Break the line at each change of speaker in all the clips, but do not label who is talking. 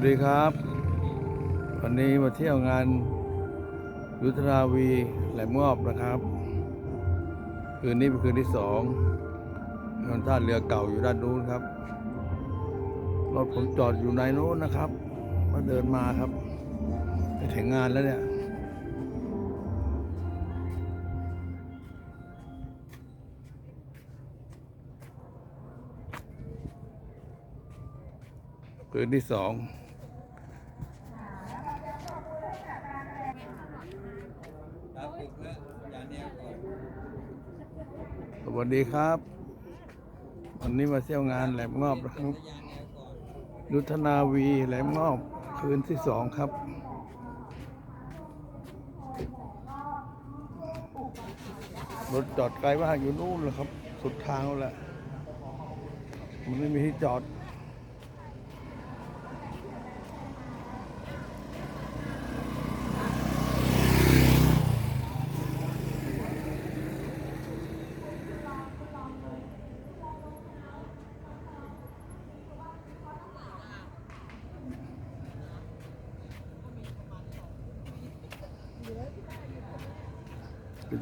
วัสดีครับ วันนี้มาเที่ยวงานยุทธนาวีแหลมงอบนะครับ คืนนี้เป็นคืนที่สองมันท่าเรือเก่าอยู่ด้านนู้นครับรถผมจอดอยู่ในนู้นนะครับมาเดินมาครับไปถึงงานแล้วเนี่ยคืนที่สอง วัสดีครับ วันนี้มาเที่ยวงานแหลมงอบนะครับยุทธนาวีแหลมงอบคืนที่สองครับ รถจอดไกลมากอยู่นู่นเลยครับ สุดทางแล้วแหละมันไม่มีที่จอด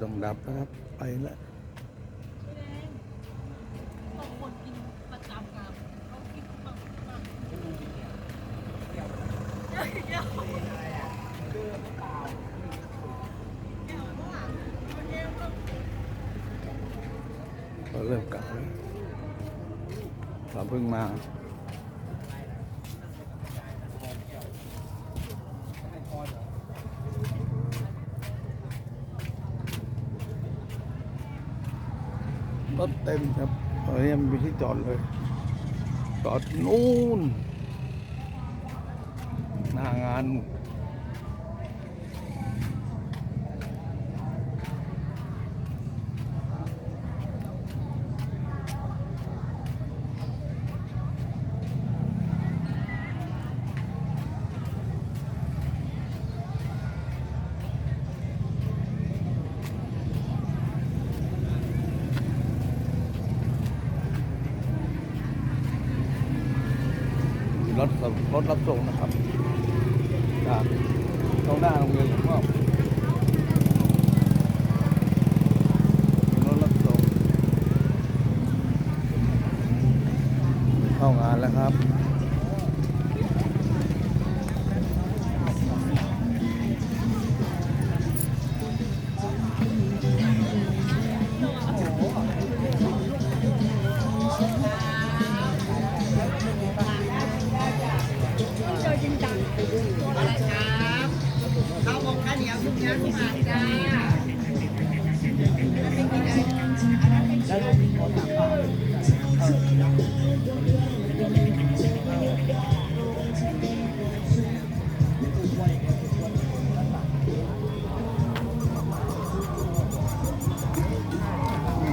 ต้องดับนะครับ ไปแล้ว
บางคนกินประจำกันเขากินมากมาก
ก็เริ่มกลับแล้วเราเพิ่งมา รถเต็มครับตอนนี้มันมีที่จอดเลย จอดนู่นหน้างาน มีร ถรับรถรับส่งนะครับจากตรงหน้าโรงเรียนผมก็มีรถรับส่งเข้างานแล้วครับ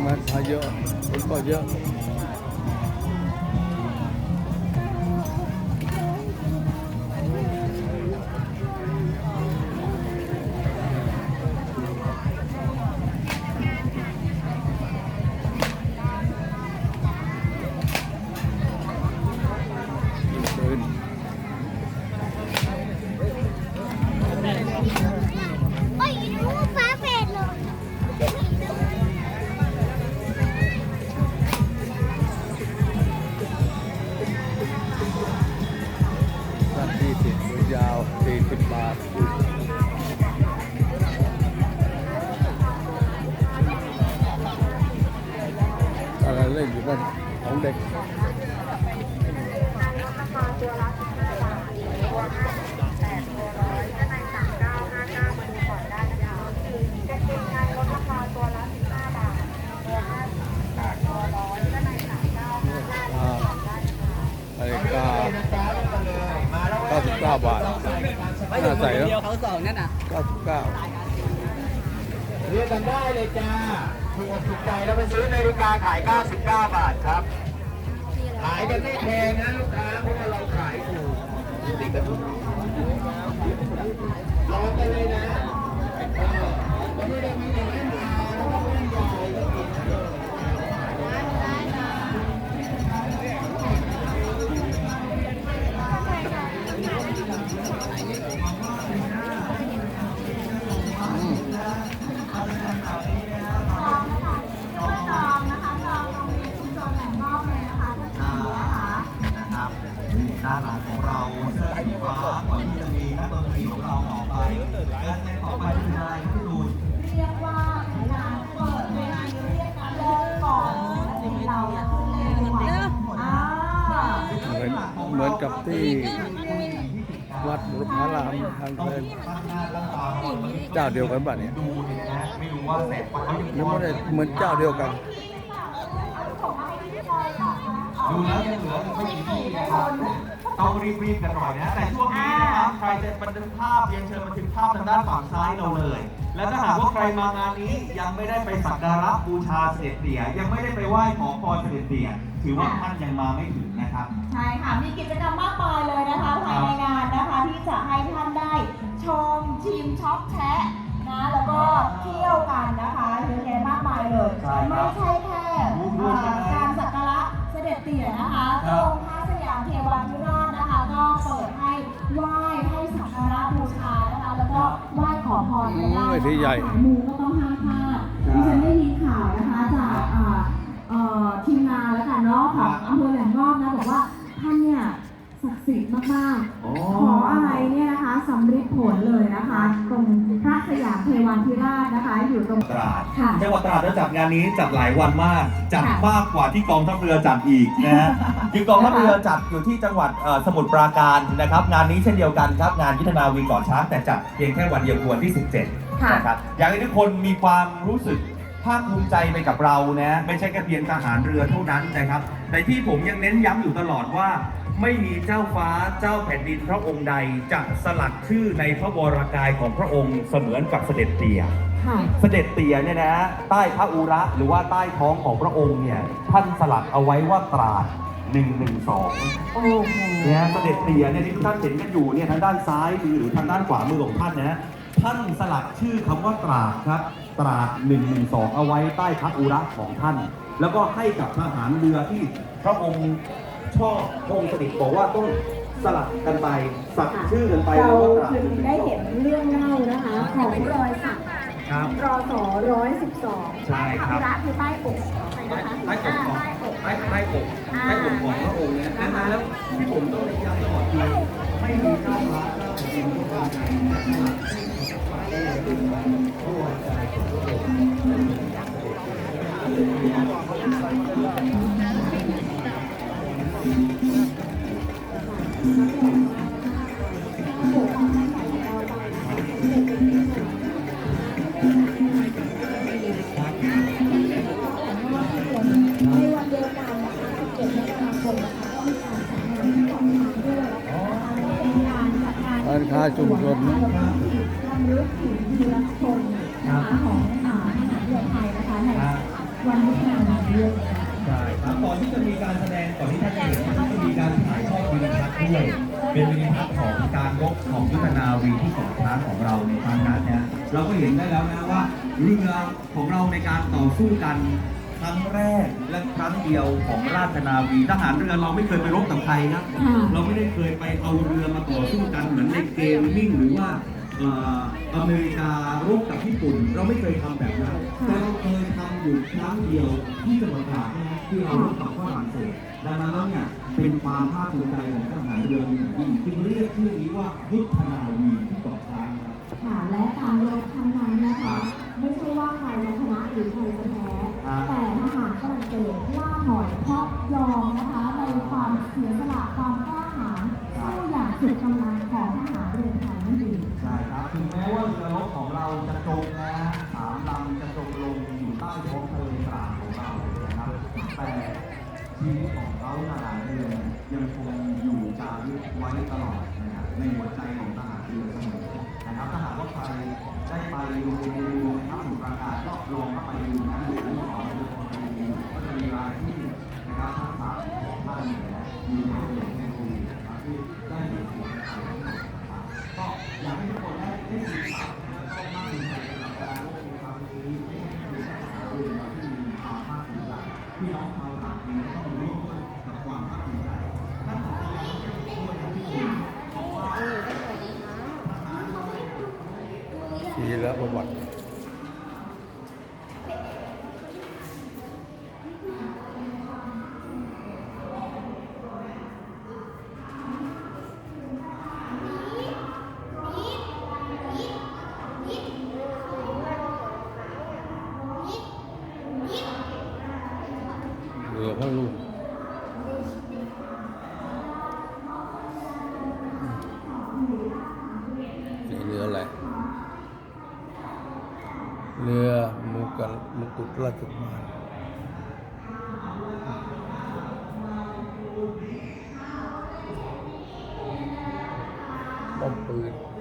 มาท อะ
ไรเล่นอยู่บ้านของเด็กอ่านาฬิกา99บาทน่าใส่แล้ว
เดียวเขาสองนั่นน่ะ
99
เรียกกันได้เลยจ้า ถูกถูกใจแล้วไปซื้อนาฬิกาขาย 99 บาทครับ ขายกันไม่แพงนะลูกค้าเพราะว่าเราขายถูกติดกันทุกลองกันเลยนะเออแล้วไม่ได้มีแต่แว่นต
ที่วัดบุรพารามทางเพลินเจ้าเดียวกันบ้านเนี่ย
ดูดินะไม่รู้ว่าแสงไฟเขายัง
ไม่ได้เหมือนเจ้าเดียวกัน
ดูแล้วยังเหลือไม่กี่ที่นะครับ ต้องรีบๆกันหน่อยนะ แต่ช่วงนี้นะครับใครจะบันทึกภาพเรียนเชิญบันทึกภาพทางด้านฝั่งซ้ายเราเลย และถ้าหากว่าใครมางานนี้ยังไม่ได้ไปสักการะบูชาเสด็จเตี่ยยังไม่ได้ไปไหว้ขอพรเสด็จเตี่ยถือว่าท่านยังมาไม่ถึงนะครับ
ใช่ค่ะ มีกิจกรรมมากมายเลยนะคะภายในงานนะคะที่จะให้ท่านได้ชมชิมช็อปแชะ
ทีใหญ่
สายมูก็ต้องห้ามพลาดดิฉันได้ยินข่าวนะคะจากอ่าเอ่อทีมงานแล้วกันเนาะของอำเภอแหลมงอบนะบอกว่าท่านเนี่ยศักดิ์สิทธิ์มากๆ
อ๋อ
ขออะไรเนี่ยนะคะสำลิดผลเลยนะคะ ตรงพระสยามเทวาธิราชนะคะ อยู่ตรง
ตราด
ค่ะ
จังหวัดตราดจะจัดงานนี้จัดหลายวันมาก จัด
ค่ะ
มากกว่าที่กองทัพเรือจัดอีกนะฮะคือกองทัพเรือจัดอยู่ที่จังหวัดเอ่อสมุทรปราการนะครับ งานนี้เช่นเดียวกันครับงานยุทธนาวีเก่อนช้างแต่จัดเพียงแค่วันเดียวคือวันที่ 17
ค่ะ
นะครับอยากให้ทุกคนมีความรู้สึกภาคภูมิใจไปกับเรานะไม่ใช่แค่เพียงทหารเรือเท่านั้นนะครับแต่ที่ผมยังเน้นย้ำอยู่ตลอดว่า ไม่มีเจ้าฟ้าเจ้าแผ่นดินพระองค์ใดจะสลักชื่อในพระวรากายของพระองค์เสมือนกับเสด็จเตี่ย
ค่ะ
เสด็จเตี่ยเนี่ยนะใต้พระอุระหรือว่าใต้ท้องของพระองค์เนี่ยท่านสลักเอาไว้ว่าตราด112
โอ้โห
เนี่ยเสด็จเตี่ยเนี่ยที่ทุกท่านเห็นกันอยู่เนี่ยทางด้านซ้ายมือหรือทางด้านขวามือของท่านนะฮะ ท่านสลักชื่อคำว่าตราดครับ ตราด112 เอาไว้ใต้พระอุระของท่าน แล้วก็ให้กับทหารเรือที่พระองค์ชอบพระองค์เสด็จบอกว่าต้องสลักกันไปสักชื่อกันไป
เรา
ว่าตราด
คือได้เห็นเรื่องเล่านะคะ ของรอยสัก
ครับ
รอสอร้อยสิบสอง
ใช่ครับ
พระคือใต้อกนะคะ
ใต้อกของ
ใต้อก
ใต้ใต้อกใต้อกของพระองค์เนี่ยดังนั้นแล้วที่ผมต้องย้ำตลอดคือไม่มีเจ้าฟ้าเจ้าแผ่นดินพระองค์ใดนะครับ
ในวันเดียวกันนะคะ17มกราคมนะคะก็มีการจัดงานที่เกาคารจัดงาน
ร้านค้าชุมชน
แล้วก็ที่รำลึกถึงวีรชนนะคะของอ่าทหารเรือไทยนะคะในวันวิชากา รด้วยนะคะ
ใช่ครับก่อนที่จะมีการแสดงก่อนที่ท่านจะเห็นก็จะมีการถ่ายทอดวิดีทัศน์ด้วย เป็นวิดีทัศน์ของการรบของยุทธนาวีที่เกาะช้างของเราในครั้งนั้นเนี่ยเราก็เห็นได้แล้วนะว่าเรือของเราในการต่อสู้กันครั้งแรกและครั้งเดียวของราชนาวีทหารเรือเราไม่เคยไปรบกับใครครับ
ค่ะ
เราไม่ได้เคยไปเอาเรือมาต่อสู้กันเหมือนในเกมมิ่งหรือว่าเอ่ออเมริการบกับญี่ปุ่น เราไม่เคยทำแบบนั้นแต่เราเคยทำอยู่ครั้งเดียวที่จังหวัดตราดนะที่เรารบกับฝรั่งเศสดังนั้นแล้วเนี่ยเป็นความภาคภูมิใจของทหารเรืออย่างยิ่งจึงเรียกชื่อนี้ว่ายุทธนาวีที่เกาะช้างครับ
ค่ะและการรบครั้งนั้นนะคะ ไม่ใช่ว่าใครจะชนะหรือใครจะแพ้
ครับ
แต่ทหารฝรั่งเศสล่าถอยเพราะยอมนะคะในความเสียสละความกล้าหาญสู้อย่างสุดกำลังของทหาร เรือไทยนั่นเอง
ใช่ครับถึงแม้ว่าเรือรบของเราจะจมนะสามลำจะจมลงอยู่ใต้ท้องทะเลตราดของเรานะครับแต่ชีวิตของเขาทหารเรือยังคงอยู่จารึกไว้ตลอดนะครับในหัวใจของทหารเรือเสมอนะครับถ้าหากว่าใครได้ไปโรงเรียนรวมทัพสมุทรปราการก็ลองเข้าไปดูนะหรือว่าขอดูก็จะมีรายที่นะครับทักษะของท่านเนี่ยมีให้เด็กให้ดูนะครับที่ได้เห็นสิ่งต่างๆ ก็อยากให้ทุกคนได้ได้ศึกษาและก็มั่นใจกับการลงในครั้งนี้ไม่ใช่เพียงแค่หาเรื่องมาที่มีความภาคภูมิใจพี่น้องชาวหลักเองก็ต้องร่วมด้วยกับความภาคภูมิใจท่านของเราด้วยนะที่คุณบอกว่า
ทีละประวัติเรือพระลูก
ราช กุมารป้อมปืน